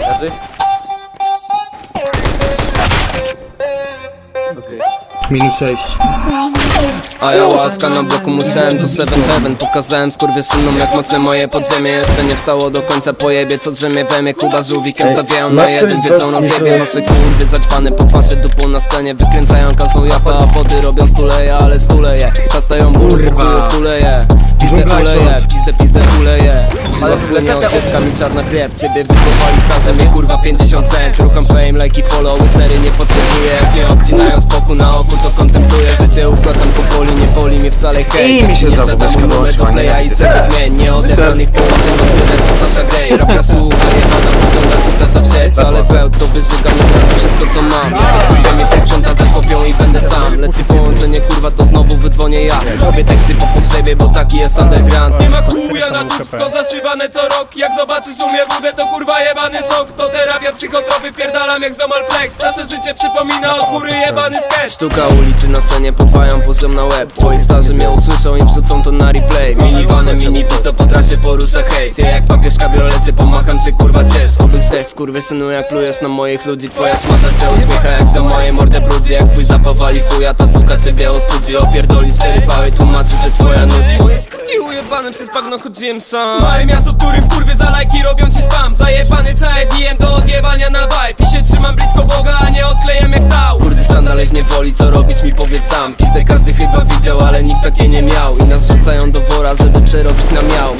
Leży? Okej. Minus 6. A ja łaska na bloku musiałem to Seven Heaven Pokazałem skurwysynom jak mocne moje podziemie Jeszcze nie wstało do końca pojebie Co drzemie we mnie Kuba z żółwikiem stawiają na jeden Wiedzą rozjebie wasze kurwy zaćpane po twarzy dupą na scenie Wykręcają każdą japę a wody robią stuleje Ale stuleje Kastają tuleje Żyła płynie od dziecka mi czarna krew Ciebie wychowali starze mnie kurwa 50 cent. Rucham fame, lajki, followy, sery nie potrzebuję. Jak mnie obcinają z boku na oku to kontempluję Życie układam powoli, nie boli mnie wcale hej I mi się Nie znowu myszka wyłączyła, nie kleja i sobie. tak. zmień Nie odebranych połączeń od tyle co Sasha Grey. Rapka słucha, jebana pociąga kutasa w sieć Ale pełt to wyżygam wszystko co mam. Kurwa mnie posprząta, zakopią i będę sam wydzwonię ja. Robię teksty po pogrzebie, bo taki jest underground. Nie ma chuja na dupsko zaszywane co rok. Jak zobaczysz u mnie wódę to kurwa jebany szok To terapia psychotropy wpierdalam jak Zomal Flex. Nasze życie przypomina od góry jebany sketch. Sztuka ulicy na scenie podwają poziom na łeb. Twoi starzy mnie usłyszą i wrzucą to na replay. Minivanem, mini pisto po trasie porusza hejs Ja jak papież kabriolecie pomacham się kurwa ciesz. Obyk zdech skurwy synu jak plujesz na moich ludzi. Twoja szmata się uśmiecha jak za moje mordę brudzi. Jak twój zapawali fuja ta suka ciebie ostudzi. Opierdoli cztery pały tłumaczy, że twoja nudzi. Moje skutki ujebane przez bagno chodziłem sam. Małe miasto, w którym kurwy za lajki robią ci spam. Zajebany całe DM do odjebania na vibe. I się trzymam blisko Boga, a nie odklejam jak tał Kurdystan dalej w niewoli, co robić mi powiedz sam. Pizdę każdy chyba widział, ale nikt takie nie miał. I nas rzucają do wora, żeby przerobić na miał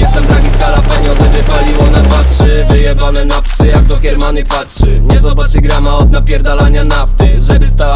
patrzy. Nie zobaczy grama od napierdalania nafty Żeby stała